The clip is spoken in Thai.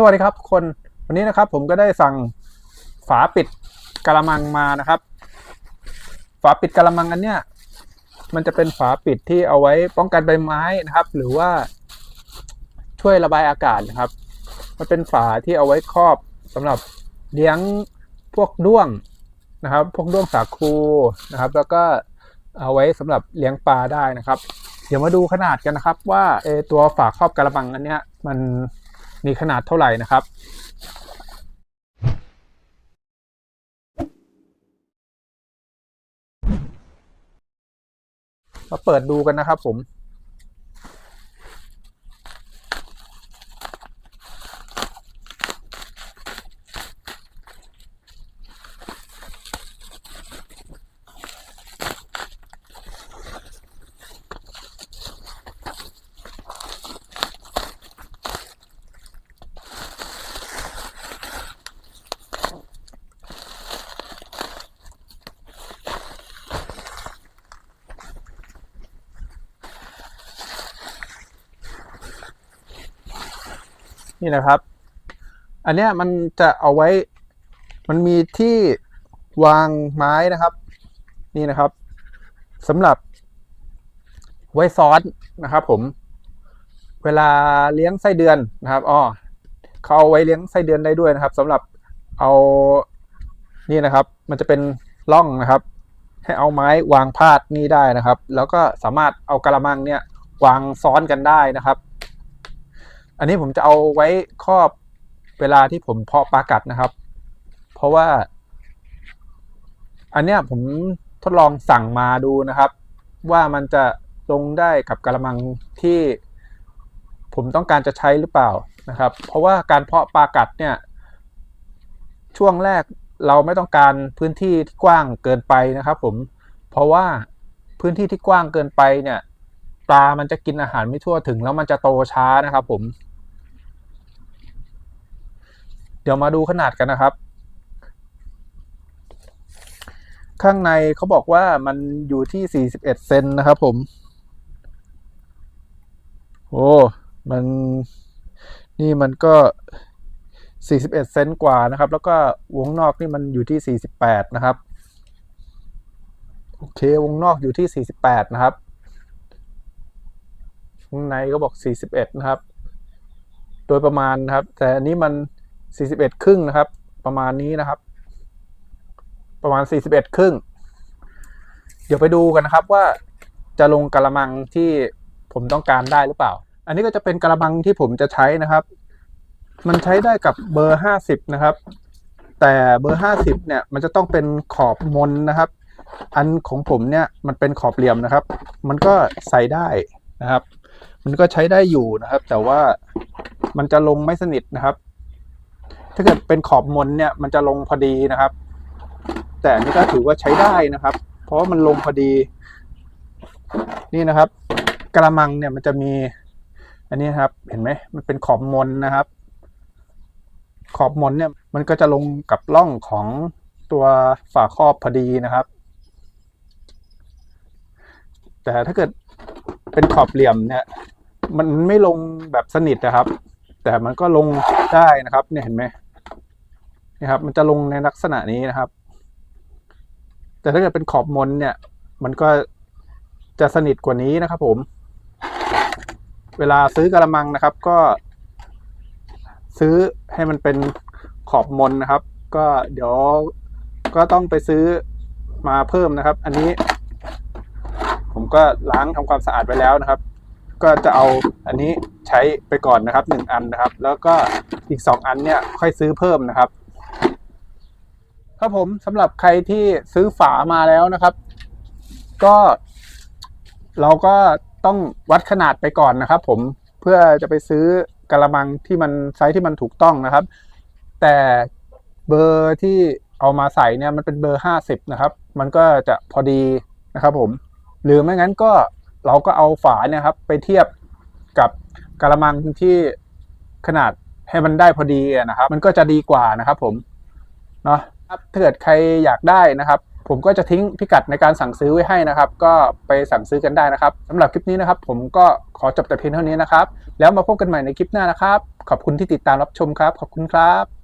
สวัสดีครับทุกคนวันนี้นะครับผมก็ได้สั่งฝาปิดกระมังมานะครับ ฝาปิดกระมังอันเนี้ยมันจะเป็นฝาปิดที่เอาไว้ป้องกันใบไม้นะครับ หรือว่าช่วยระบายอากาศนะครับ มันเป็นฝาที่เอาไว้ครอบสำหรับเลี้ยงพวกด้วงนะครับ พวกด้วงสาคูนะครับ แล้วก็เอาไว้สำหรับเลี้ยงปลาได้นะครับ เดี๋ยวมาดูขนาดกันนะครับ ว่าเอตัวฝาครอบกระมังอันเนี้ยมัน มีขนาดเท่าไหร่นะครับ มาเปิดดูกันนะครับผม นี่นะครับ อันเนี้ยมันจะเอาไว้ มันมีที่วางไม้นะครับ นี่นะครับสำหรับ ไว้ซ้อนนะครับ ผม เวลาเลี้ยงไส้เดือนนะครับอ๋อเขาเอาไว้เลี้ยงไส้เดือนได้ด้วยนะครับสำหรับเอานี่นะครับ มันจะเป็นร่องนะครับ ให้เอาไม้วางพาดนี่ได้นะครับ แล้วก็สามารถเอากระมังเนี่ยวางซ้อนกันได้นะครับ อันนี้ผมจะเอาไว้ครอบเวลาที่ผมเพาะปลากัดนะครับ เพราะว่า อันเนี้ยผมทดลองสั่งมาดูนะครับ ว่ามันจะลงได้กับกระมังที่ผมต้องการจะใช้หรือเปล่านะครับ เพราะว่าการเพาะปลากัดเนี่ย ช่วงแรกเราไม่ต้องการพื้นที่ที่กว้างเกินไปนะครับ ผมเพราะว่าพื้นที่ที่กว้างเกินไปเนี่ยปลามันจะกินอาหารไม่ทั่วถึงแล้วมันจะโตช้านะครับ ผม เดี๋ยวมาดูขนาดกันนะครับ ข้างในเขาบอกว่ามันอยู่ที่ 41 เซนนะครับผม โอ้ มันนี่มันก็ 41 เซนกว่านะครับ แล้วก็วงนอกนี่มันอยู่ที่ 48 นะครับ โอเค วงนอกอยู่ที่ 48 นะครับวงในก็บอก 41 นะครับ โดยประมาณนะครับ แต่อันนี้มัน 41 ครึ่งนะครับ ประมาณนี้นะครับ ประมาณ 41 ครึ่ง เดี๋ยวไปดูกันนะครับว่าจะลงกระมังที่ผมต้องการได้หรือเปล่า อันนี้ก็จะเป็นกระมังที่ผมจะใช้นะครับ มันใช้ได้กับเบอร์ 50 นะครับ แต่เบอร์ 50 เนี่ย มันจะต้องเป็นขอบมนนะครับ อันของผมเนี่ยมันเป็นขอบเหลี่ยมนะครับ มันก็ใส่ได้นะครับ มันก็ใช้ได้อยู่นะครับ แต่ว่ามันจะลงไม่สนิทนะครับ ถ้าเกิดเป็นขอบมนเนี่ยมันจะลงพอดีนะครับ แต่นนี้ก็ถือว่าใช้ได้นะครับ เพราะว่ามันลงพอดี นี่นะครับ กระมังเนี่ยมันจะมี อันนี้ครับ เห็นไหมมันเป็นขอบมนนะครับ ขอบมนเนี่ยมันก็จะลงกับร่องของตัวฝาครอบพอดีนะครับ แต่ถ้าเกิดเป็นขอบเหลี่ยมเนี่ย มันไม่ลงแบบสนิทนะครับ แต่มันก็ลงได้นะครับ เนี่ยเห็นไหม นี่ครับ มันจะลงในลักษณะนี้นะครับ แต่ถ้าเกิดเป็นขอบมนเนี่ย มันก็จะสนิทกว่านี้นะครับ ผม เวลาซื้อกระมังนะครับ ก็ ซื้อให้มันเป็นขอบมนนะครับ ก็เดี๋ยวก็ต้องไปซื้อมาเพิ่มนะครับ อันนี้ ผมก็ล้างทำความสะอาดไปแล้วนะครับ ก็จะเอาอันนี้ใช้ไปก่อนนะครับหนึ่งอันนะครับ แล้วก็อีกสองอันเนี่ยค่อยซื้อเพิ่มนะครับ ครับผมสำหรับใครที่ซื้อฝามาแล้วนะครับ ก็ เราก็ต้องวัดขนาดไปก่อนนะครับ ผมเพื่อจะไปซื้อกระมังที่มันไซส์ที่มันถูกต้องนะครับ แต่เบอร์ที่เอามาใส่เนี่ยมันเป็นเบอร์ห้าสิบนะครับ มันก็จะพอดีนะครับ ผม หรือไม่งั้นก็เราก็เอาฝาเนี่ยครับ ไปเทียบกับกระมังที่ขนาดให้มันได้พอดีนะครับ มันก็จะดีกว่านะครับ ผมเนาะ ถ้าเกิดใครอยากได้นะครับ ผมก็จะทิ้งพิกัดในการสั่งซื้อไว้ให้นะครับ ก็ไปสั่งซื้อกันได้นะครับสำหรับคลิปนี้นะครับ ผมก็ขอจบแต่เพียงเท่านี้นะครับ แล้วมาพบกันใหม่ในคลิปหน้านะครับ ขอบคุณที่ติดตามรับชมครับ ขอบคุณครับ